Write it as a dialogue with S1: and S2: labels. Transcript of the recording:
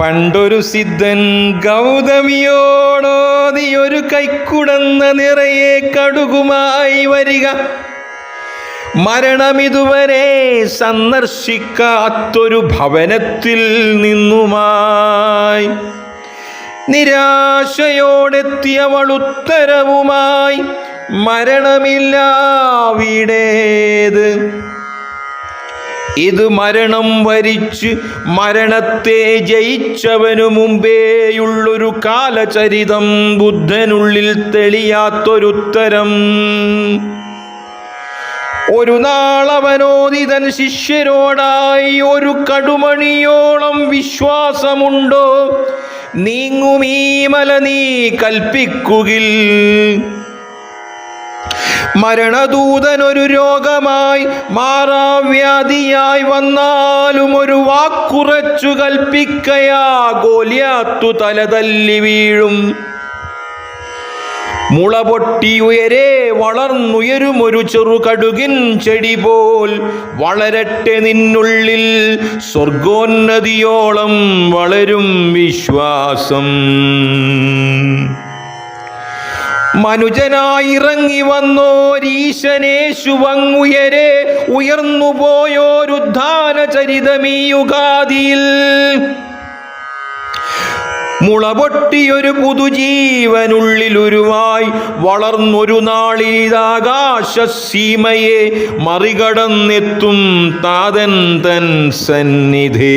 S1: പണ്ടൊരു സിദ്ധൻ ഗൗതമിയോടോതി ഒരു കൈക്കുടന്ന നിറയെ കടുകുമായി വരിക. മരണമിതുവരെ സന്ദർശിക്കാത്തൊരു ഭവനത്തിൽ നിന്നുമായി. നിരാശയോടെത്തിയവൾ ഉത്തരവുമായി മരണമില്ല വീടേത്. ഇത് മരണം വരിച്ച് മരണത്തെ ജയിച്ചവനു മുമ്പേയുള്ളൊരു കാലചരിതം ബുദ്ധനുള്ളിൽ തെളിയാത്തൊരുത്തരം. ഒരു നാളവനോദിതൻ ശിഷ്യരോടായി ഒരു കടുമണിയോളം വിശ്വാസമുണ്ടോ? നീങ്ങുമീ മല നീ കൽപ്പിക്കുകിൽ. മരണദൂതനൊരു രോഗമായി മാറാവ്യാധിയായി വന്നാലും ഒരു വാക്കുറച്ചു കൽപ്പിക്കയാ ഗോലിയാത്തു തലതല്ലി വീഴും. മുള പൊട്ടിയുയരെ വളർന്നുയരുമൊരു ചെറു കടുകിൻ ചെടി പോൽ. വളരട്ടെ നിന്നുള്ളിൽ സ്വർഗോന്നതിയോളം വളരും വിശ്വാസം. മനുജനായി ഇറങ്ങി വന്നോരീശനേശുവങ്ങുയരെ ഉയർന്നു പോയോരുദ്ധാന ചരിതമീ യുഗാദിയിൽ മുളപൊട്ടിയൊരു പുതുജീവനുള്ളിലുരുവായി വളർന്നൊരു നാളിതാകാശസീമയെ മറികടന്നെത്തും താതൻ തൻ സന്നിധേ.